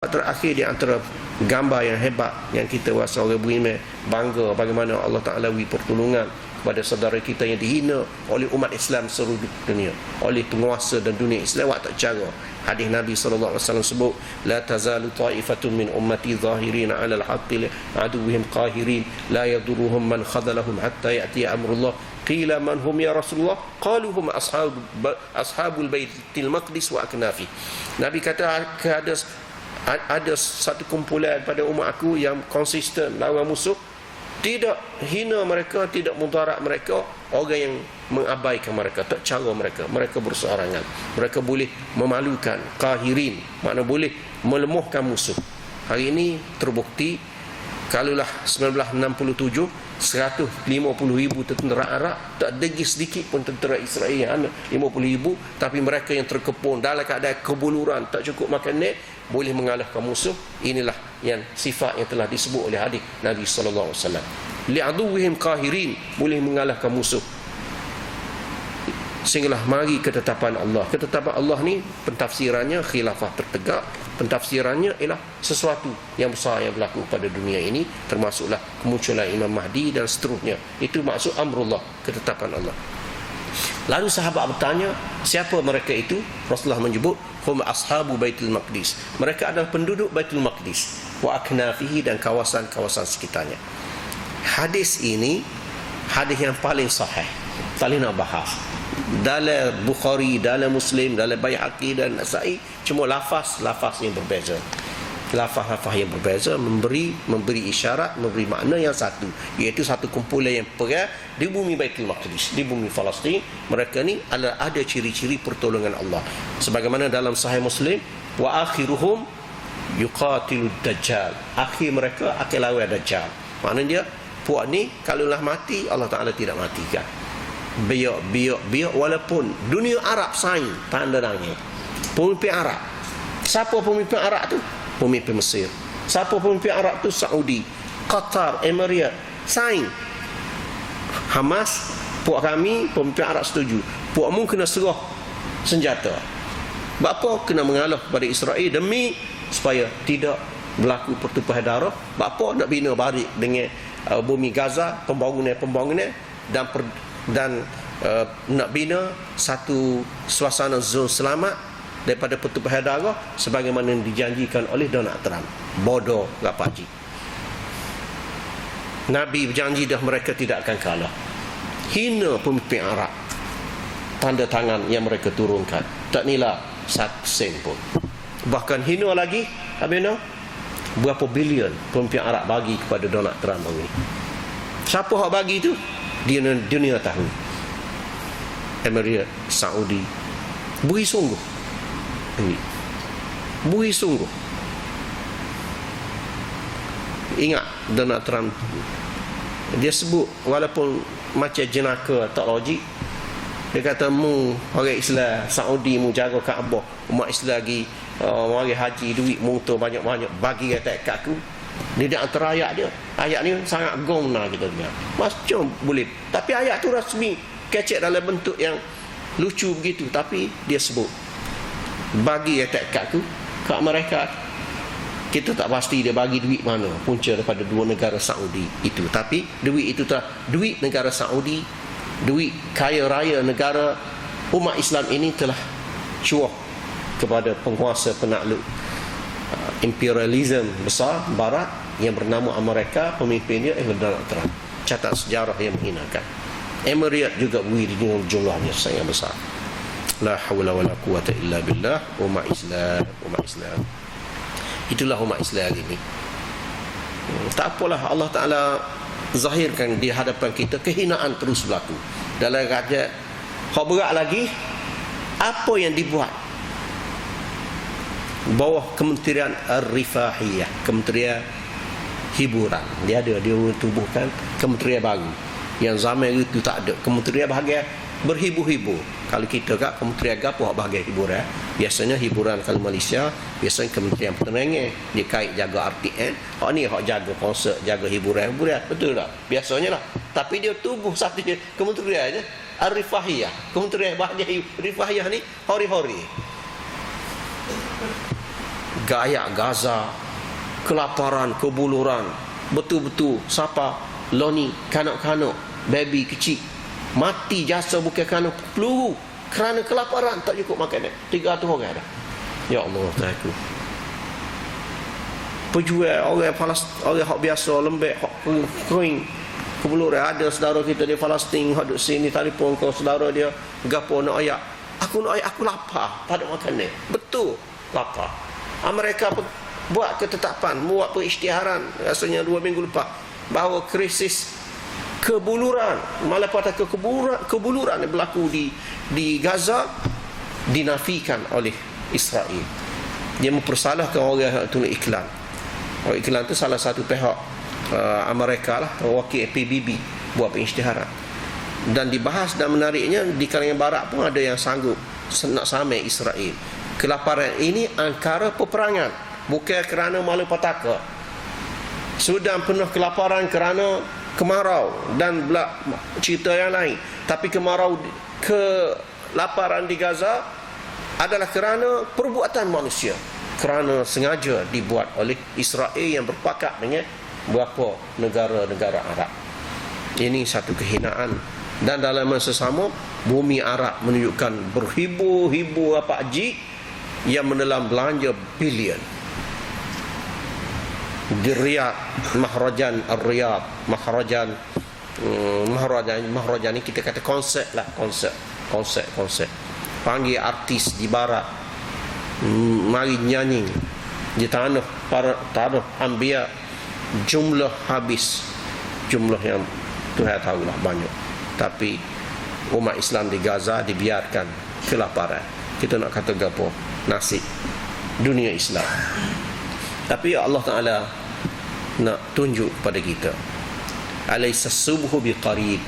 terakhir di antara gambar yang hebat yang kita rasa orang beriman bangga bagaimana Allah Ta'ala beri pertolongan kepada saudara kita yang dihina oleh umat Islam seluruh dunia oleh penguasa dan dunia Islam. Waktu cara. Hadis Nabi SAW sebut la tazalu ta'ifatun min ummati zahirin ala al-haqqi aduwihim qahirin la yaduruhum man khadalahum hatta ya'ti amrullah. Qila man hum ya Rasulullah? Qalu hum ashab ashabul baitil maqdis wa aknafi. Nabi kata ada ada satu kumpulan pada umat aku yang konsisten lawan musuh. Tidak hina mereka tidak mudarat mereka. Orang yang mengabaikan mereka tak cara mereka. Mereka berseorangan. Mereka boleh memalukan kahirin. Makna boleh melemahkan musuh. Hari ini terbukti kalaulah 1967 150 ribu tentera Arab tak degi sedikit pun tentera Israel yang ada 50 ribu tapi mereka yang terkepung dalam keadaan kebuluran tak cukup makan net boleh mengalahkan musuh inilah yang sifat yang telah disebut oleh hadis Nabi sallallahu alaihi wasallam. Li'aduwihim qahirin boleh mengalahkan musuh. Sehinggalah mari ketetapan Allah. Ketetapan Allah ni pentafsirannya khilafah tertegak. Pentafsirannya ialah sesuatu yang besar yang berlaku pada dunia ini termasuklah kemunculan Imam Mahdi dan seterusnya. Itu maksud amrullah ketetapan Allah lalu sahabat bertanya siapa mereka itu? Rasulullah menyebut hum ashabu baitul maqdis. Mereka adalah penduduk baitul maqdis. Wa aknafihi dan kawasan-kawasan sekitarnya. Hadis ini hadis yang paling sahih paling nak bahas. Dalam Bukhari, dalam Muslim, dalam Bayhaqi dan Nasai cuma lafaz-lafaz yang berbeza. Lafaz-lafaz yang berbeza memberi memberi isyarat, memberi makna yang satu, iaitu satu kumpulan yang perang di bumi Baitul Maqdis, di bumi Palestin. Mereka ni adalah ada ciri-ciri pertolongan Allah. Sebagaimana dalam Sahih Muslim, wa akhiruhum yuqatilu dajjal. Akhir mereka akan lawan dajjal. Maknanya puak ni kalaulah mati Allah Taala tidak matikan biak biak biak walaupun dunia Arab saing tanda nangis pemimpin Arab siapa pemimpin Arab tu pemimpin Mesir. Siapa pemimpin Arab tu? Saudi Qatar Emirat saing. Hamas puak kami pemimpin Arab setuju. Puak mu kena serah senjata. Bapa kena mengalah kepada Israel demi supaya tidak berlaku pertumpahan darah. Bapa nak bina balik dengan uh, bumi Gaza pembangunan-pembangunan dan per, dan uh, nak bina satu suasana zon selamat daripada pertumpahan darah sebagaimana dijanjikan oleh Donald Trump. Bodoh gapaji. Nabi berjanji dah mereka tidak akan kalah. Hina pemimpin Arab. Tanda tangan yang mereka turunkan. Tak nila satu sen pun. Bahkan hina lagi, Abina, berapa bilion pemimpin Arab bagi kepada Donald Trump ini. Siapa yang bagi itu? dunia, dunia tahu Emirat Saudi beri sungguh ini beri sungguh. Ingat Donald Trump. Dia sebut walaupun macam jenaka tak logik dia kata mu orang Islam Saudi mu jaga Kaabah. Umat Islam lagi uh, mari haji duit motor banyak-banyak bagi kata kat aku. Ni di antara ayat dia. Ayat ni sangat gomna kita dengar. Macam boleh. Tapi ayat tu rasmi kecek dalam bentuk yang lucu begitu. Tapi dia sebut bagi ayat kat aku kat mereka kita tak pasti dia bagi duit mana. Punca daripada dua negara Saudi itu. Tapi duit itu telah duit negara Saudi duit kaya raya negara umat Islam ini telah cuah kepada penguasa penakluk uh, imperialism besar barat yang bernama Amerika pemimpinnya adalah Donald Trump. Catat sejarah yang menghinakan. Emirat juga beri dengan jumlahnya sangat besar la hawla wala quwata illa billah. Umat Islam umat Islam. Itulah umat Islam ini hmm, tak apalah Allah Ta'ala zahirkan di hadapan kita kehinaan terus berlaku. Dalam rakyat kau berat lagi apa yang dibuat? Bawah Kementerian Ar-Rifahiyah Kementerian Hiburan. Dia ada dia tubuhkan Kementerian baru. Yang zaman itu tak ada. Kementerian bahagian berhibur-hibur kalau kita kat kementerian gapo hak bahagian hiburan biasanya hiburan kalau Malaysia biasanya kementerian penerangan dia kait jaga RTN hak ni hak jaga konsert jaga hiburan hiburan betul tak? Biasanya lah. Tapi dia tubuh satu kementerian aja Ar-Rifahiyah kementerian bahagian Rifahiyah ni hori-hori. Gaya Gaza kelaparan kebuluran betul-betul siapa? Loni kanak-kanak baby kecil mati jasa bukan kerana peluru kerana kelaparan tak cukup makan 300 orang dah ya Allah Tuhanku pejual orang Palestin orang hak biasa lembek hak kering. Kebulur ada saudara kita di Palestin hak duduk sini telefon ke saudara dia gapo nak ayak. Aku nak ayak aku lapar tak ada makan ni betul lapar. Amerika buat ketetapan buat perisytiharan rasanya dua minggu lepas. Bahawa krisis kebuluran. Malah pada kebuluran kebuluran yang berlaku di di Gaza dinafikan oleh Israel. Dia mempersalahkan orang itu iklan. Orang iklan itu salah satu pihak uh, Amerika lah wakil PBB buat pengisytiharan. Dan dibahas dan menariknya di kalangan barat pun ada yang sanggup nak samai Israel. Kelaparan ini angkara peperangan. Bukan kerana malapetaka Sudan penuh kelaparan kerana kemarau dan cerita yang lain. Tapi kemarau kelaparan di Gaza adalah kerana perbuatan manusia. Kerana sengaja dibuat oleh Israel yang berpakat dengan beberapa negara-negara Arab. Ini satu kehinaan. Dan dalam masa sama bumi Arab menunjukkan berhibur-hibur apa ji yang menelan belanja bilion di Riyadh Mahrajan Ar-Riyadh Mahrajan hmm, Mahrajan Mahrajan ni kita kata konsep lah konsep konsep konsep. Panggil artis di barat. Hmm, mari nyanyi di tanah para tanah ambia jumlah habis. Jumlah yang Tuhan tahu lah banyak. Tapi umat Islam di Gaza dibiarkan kelaparan. Kita nak kata gapo? Nasib dunia Islam. Tapi Allah Taala nak tunjuk kepada kita. Alaisa subhu biqarib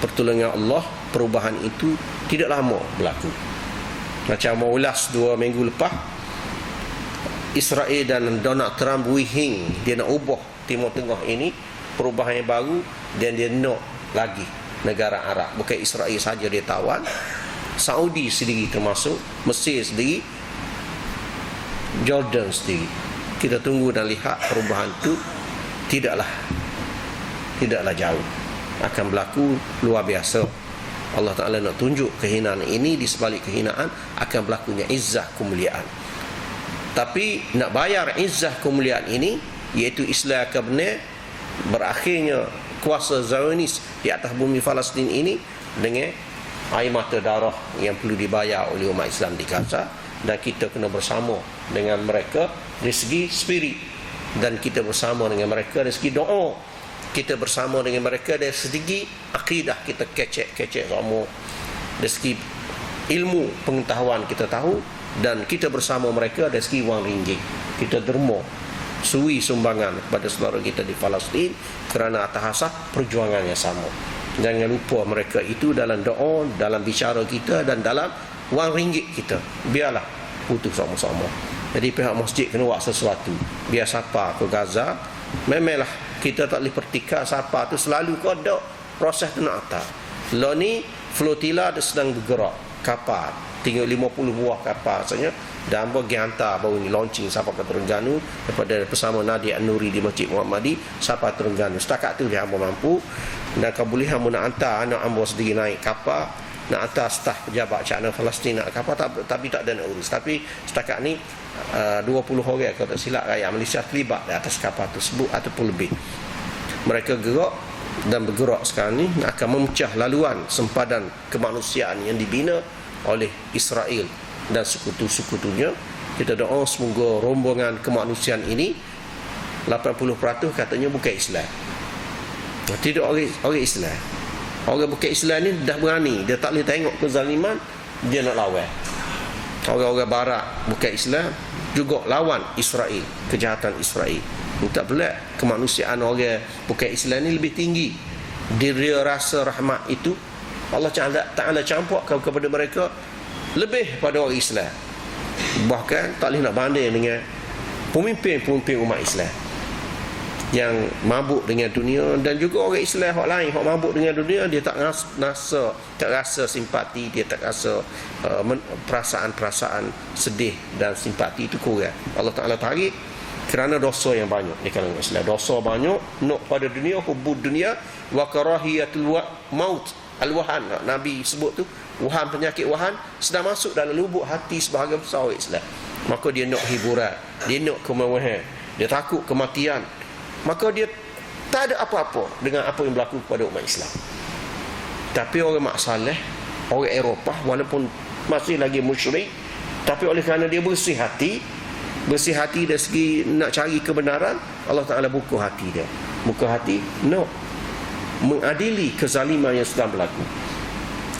pertolongan Allah perubahan itu tidak lama berlaku. Macam mau ulas dua minggu lepas Israel dan Donald Trump wihing. Dia nak ubah Timur Tengah ini perubahan yang baru dan dia nak lagi negara Arab. Bukan Israel saja dia tawan Saudi sendiri termasuk Mesir sendiri Jordan sendiri. Kita tunggu dan lihat perubahan itu tidaklah. Tidaklah jauh. Akan berlaku luar biasa. Allah Ta'ala nak tunjuk kehinaan ini di sebalik kehinaan akan berlakunya izzah kemuliaan. Tapi nak bayar izzah kemuliaan ini iaitu Islam akan berakhirnya kuasa Zionis di atas bumi Palestin ini dengan air mata darah yang perlu dibayar oleh umat Islam di Gaza dan kita kena bersama dengan mereka dari segi spirit dan kita bersama dengan mereka dari segi doa. Kita bersama dengan mereka dari segi akidah kita kecek-kecek sama dari segi ilmu pengetahuan kita tahu. Dan kita bersama mereka dari segi wang ringgit. Kita derma sui sumbangan kepada saudara kita di Palestin kerana atas asas perjuangan yang sama. Jangan lupa mereka itu dalam doa dalam bicara kita dan dalam wang ringgit kita. Biarlah putus sama-sama jadi pihak masjid kena buat sesuatu. Biar siapa ke Gaza, memanglah kita tak boleh pertikar siapa tu selalu kodok proses tu nak atas. Lo ni flotilla dia sedang bergerak. Kapal. Tinggal 50 buah kapal saja. Dan bagi hantar baru ni launching siapa ke Terengganu. Daripada bersama Nadia Nuri di Masjid Muhammadi siapa Terengganu. Setakat tu dia mampu. Dan kau boleh nak hantar anak hamba sendiri naik kapal nak hantar staf pejabat China Palestin nak kapal tapi tak ada nak urus. Tapi setakat ni uh, 20 orang kalau tak silap rakyat Malaysia terlibat di atas kapal tersebut ataupun lebih. Mereka gerak dan bergerak sekarang ni akan memecah laluan sempadan kemanusiaan yang dibina oleh Israel dan sekutu-sekutunya. Kita doa semoga rombongan kemanusiaan ini 80% katanya bukan Islam. Tidak orang, orang Islam orang bukan Islam ni dah berani. Dia tak boleh tengok kezaliman dia nak lawan. Orang-orang barat bukan Islam juga lawan Israel kejahatan Israel. Tak pelak kemanusiaan orang bukan Islam ni lebih tinggi. Dia rasa rahmat itu Allah Ta'ala campurkan kepada mereka lebih pada orang Islam. Bahkan tak boleh nak banding dengan pemimpin-pemimpin umat Islam yang mabuk dengan dunia dan juga orang Islam hak lain. Hak mabuk dengan dunia dia tak rasa tak rasa simpati dia tak rasa uh, perasaan-perasaan sedih dan simpati itu kurang. Allah Taala tarik kerana dosa yang banyak di kalangan Islam. Dosa banyak nak pada dunia hubud dunia wa karahiyatul maut al-wahan. Nabi sebut tu wahan penyakit wahan sedang masuk dalam lubuk hati sebahagian besar Islam. Maka dia nak hiburan dia nak kemewahan dia takut kematian maka dia tak ada apa-apa dengan apa yang berlaku kepada umat Islam. Tapi orang mak saleh orang Eropah walaupun masih lagi musyrik tapi oleh kerana dia bersih hati bersih hati dari segi nak cari kebenaran Allah Ta'ala buka hati dia. Buka hati no. Mengadili kezaliman yang sedang berlaku.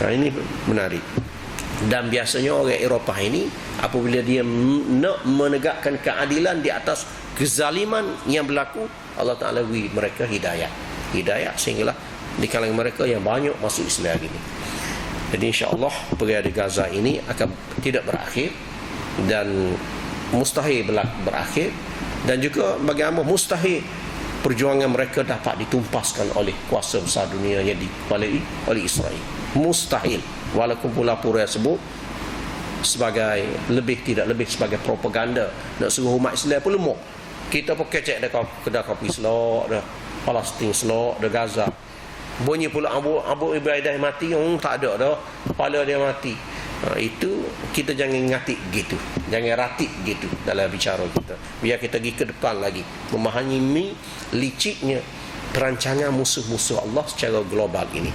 Ha, ini menarik. Dan biasanya orang Eropah ini apabila dia nak menegakkan keadilan di atas kezaliman yang berlaku Allah Ta'ala beri mereka hidayah. Hidayah sehinggalah di kalangan mereka yang banyak masuk Islam ini. Jadi insyaAllah pergi di Gaza ini akan tidak berakhir dan mustahil berakhir. Dan juga bagaimana mustahil perjuangan mereka dapat ditumpaskan oleh kuasa besar dunia yang dikepalai oleh Israel. Mustahil. Walaupun pula pura sebut sebagai lebih tidak lebih sebagai propaganda. Nak suruh umat Islam pun lemuk kita pun kecek dah kedai kopi selok dah Palestin selok dah Gaza. Bunyi pula Abu Abu Ibrahim mati hmm, tak ada dah. Kepala dia mati. Ha, itu kita jangan ngatik gitu. Jangan ratik gitu dalam bicara kita. Biar kita pergi ke depan lagi. Memahami liciknya perancangan musuh-musuh Allah secara global ini